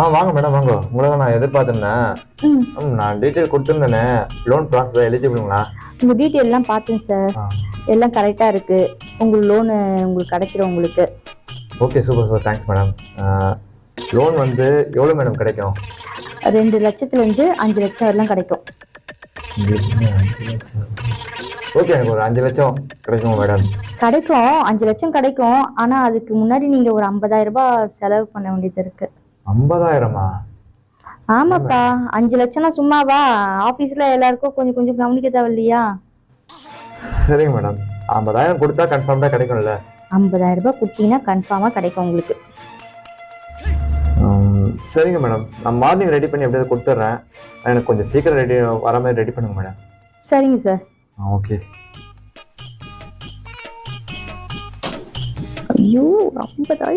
ஆ வாங்க மேடம் வாங்க. உங்களை நான் எதிர்பார்த்திருந்தேன். நான் டீட்டெயில் கொடுத்துருந்தேனே. லோன் ப்ராசஸ் எலிஜிபிளுங்களா உங்கள் டீட்டெயிலாம் பார்த்தேன் சார் எல்லாம் கரெக்டாக இருக்குது உங்களுக்கு லோனு உங்களுக்கு கிடைச்சிடும் உங்களுக்கு. Okay super super thanks madam loan வந்து எவ்வளோ மேடம் கிடைக்கும்? ரெண்டு லட்சத்துலேருந்து அஞ்சு லட்சம் வரலாம் கிடைக்கும். ஓகே எனக்கு ஒரு அஞ்சு லட்சம் கிடைக்கும் மேடம்? கிடைக்கும். அஞ்சு லட்சம் கிடைக்கும். ஆனால் அதுக்கு முன்னாடி நீங்கள் ஒரு 50000 ரூபாய் செலவு பண்ண வேண்டியது இருக்குது ஐம்பதாயிரமா? ஆமாப்பா. அஞ்சு லட்சம்னா சும்மாவா? ஆஃபீஸில் எல்லாருக்கும் கொஞ்சம் கொஞ்சம் கவனிக்க தேவையில்லையா? சரிங்க மேடம். ஐம்பதாயிரம் கொடுத்தா கன்ஃபார்ம்டாக கிடைக்கும்ல? 50000 ரூபாய் கொடுத்தீங்கன்னா கன்ஃபார்மாக கிடைக்கும் உங்களுக்கு. சரிங்க மேடம். நான் மார்னிங் ரெடி பண்ணி எப்படியாவது கொடுத்துட்றேன். எனக்கு கொஞ்சம் சீக்கிரம் ரெடி வர மாதிரி ரெடி பண்ணுங்க மேடம். சரிங்க சார் ஓகே. ஐயோ ஐம்பதாயிரம்